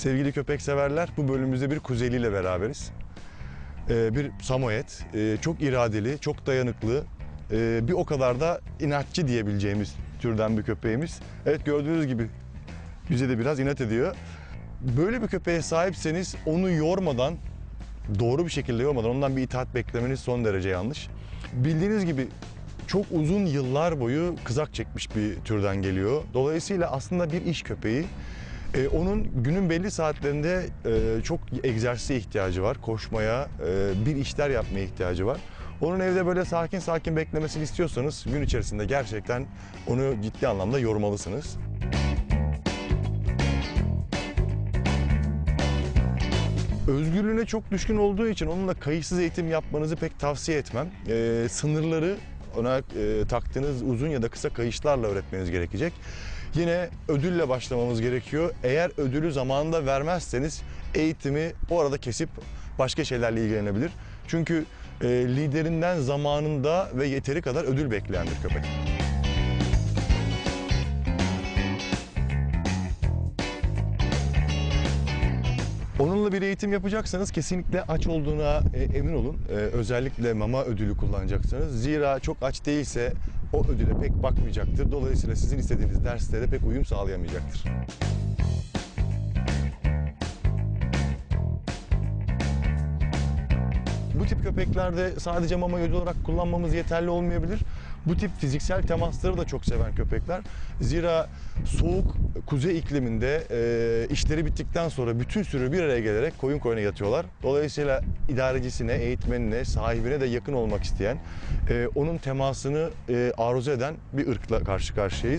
Sevgili köpek severler, bu bölümümüzde bir Kuzeyli ile beraberiz. Ee, bir Samoyed, Ee, çok iradeli, çok dayanıklı, ee, bir o kadar da inatçı diyebileceğimiz türden bir köpeğimiz. Evet gördüğünüz gibi bize de biraz inat ediyor. Böyle bir köpeğe sahipseniz onu yormadan, doğru bir şekilde yormadan ondan bir itaat beklemeniz son derece yanlış. Bildiğiniz gibi çok uzun yıllar boyu kızak çekmiş bir türden geliyor. Dolayısıyla aslında bir iş köpeği. Ee, onun günün belli saatlerinde e, çok egzersize ihtiyacı var. Koşmaya, e, bir işler yapmaya ihtiyacı var. Onun evde böyle sakin sakin beklemesini istiyorsanız gün içerisinde gerçekten onu ciddi anlamda yormalısınız. Özgürlüğüne çok düşkün olduğu için onunla kayıtsız eğitim yapmanızı pek tavsiye etmem. Ee, sınırları ona e, taktığınız uzun ya da kısa kayışlarla öğretmeniz gerekecek. Yine ödülle başlamamız gerekiyor. Eğer ödülü zamanında vermezseniz eğitimi o arada kesip başka şeylerle ilgilenebilir. Çünkü e, liderinden zamanında ve yeteri kadar ödül bekleyen bir köpek. Onunla bir eğitim yapacaksanız kesinlikle aç olduğuna e, emin olun. E, özellikle mama ödülü kullanacaksanız. Zira çok aç değilse o ödüle pek bakmayacaktır. Dolayısıyla sizin istediğiniz derslere pek uyum sağlayamayacaktır. Bu tip köpeklerde sadece mama ödül olarak kullanmamız yeterli olmayabilir. Bu tip fiziksel temasları da çok seven köpekler. Zira soğuk kuzey ikliminde e, işleri bittikten sonra bütün sürü bir araya gelerek koyun koyuna yatıyorlar. Dolayısıyla idarecisine, eğitmenine, sahibine de yakın olmak isteyen, e, onun temasını e, arzu eden bir ırkla karşı karşıyayız.